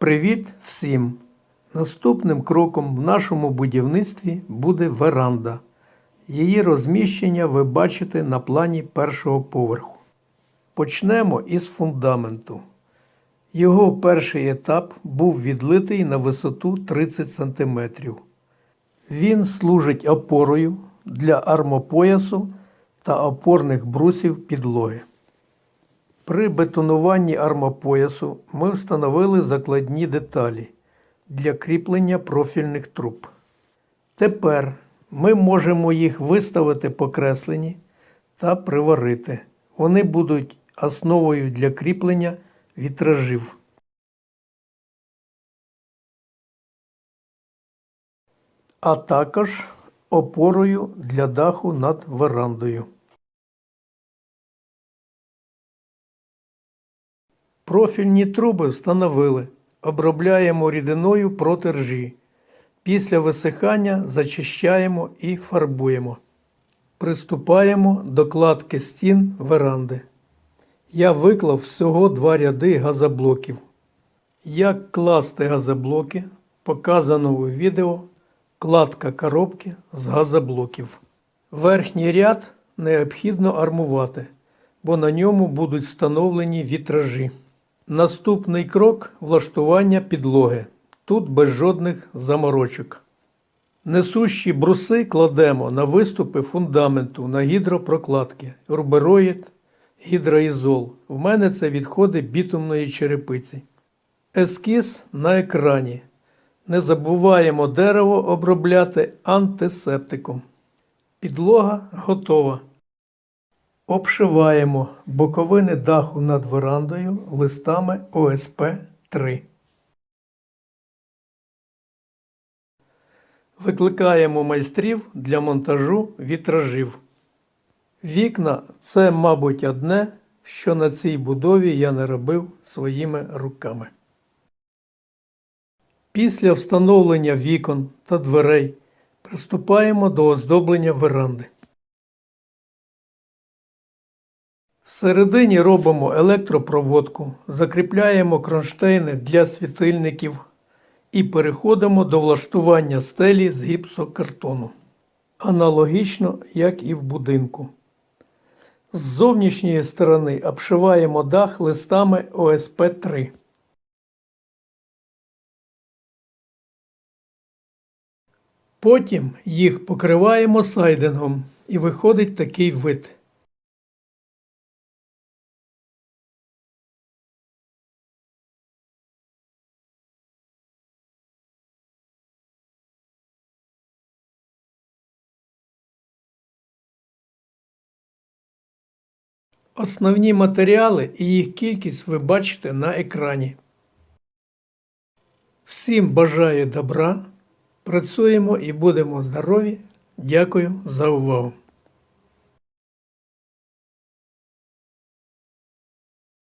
Привіт всім! Наступним кроком в нашому будівництві буде веранда. Її розміщення ви бачите на плані першого поверху. Почнемо із фундаменту. Його перший етап був відлитий на висоту 30 см. Він служить опорою для армопоясу та опорних брусів підлоги. При бетонуванні армопоясу ми встановили закладні деталі для кріплення профільних труб. Тепер ми можемо їх виставити покреслені та приварити. Вони будуть основою для кріплення вітражів. А також опорою для даху над верандою. Профільні труби встановили. Обробляємо рідиною проти ржі. Після висихання зачищаємо і фарбуємо. Приступаємо до кладки стін веранди. Я виклав всього два ряди газоблоків. Як класти газоблоки, показано у відео кладка коробки з газоблоків. Верхній ряд необхідно армувати, бо на ньому будуть встановлені вітражі. Наступний крок влаштування підлоги. Тут без жодних заморочок. Несущі бруси кладемо на виступи фундаменту на гідропрокладки, рубероїд, гідроізол. В мене це відходи бітумної черепиці. Ескіз на екрані. Не забуваємо дерево обробляти антисептиком. Підлога готова. Обшиваємо боковини даху над верандою листами ОСП 3. Викликаємо майстрів для монтажу вітражів. Вікна це, мабуть, одне, що на цій будові я не робив своїми руками. Після встановлення вікон та дверей приступаємо до оздоблення веранди. Всередині робимо електропроводку, закріпляємо кронштейни для світильників і переходимо до влаштування стелі з гіпсокартону. Аналогічно, як і в будинку. З зовнішньої сторони обшиваємо дах листами ОСП 3. Потім їх покриваємо сайдингом і виходить такий вид. Основні матеріали і їх кількість ви бачите на екрані. Всім бажаю добра. Працюємо і будемо здорові. Дякую за увагу.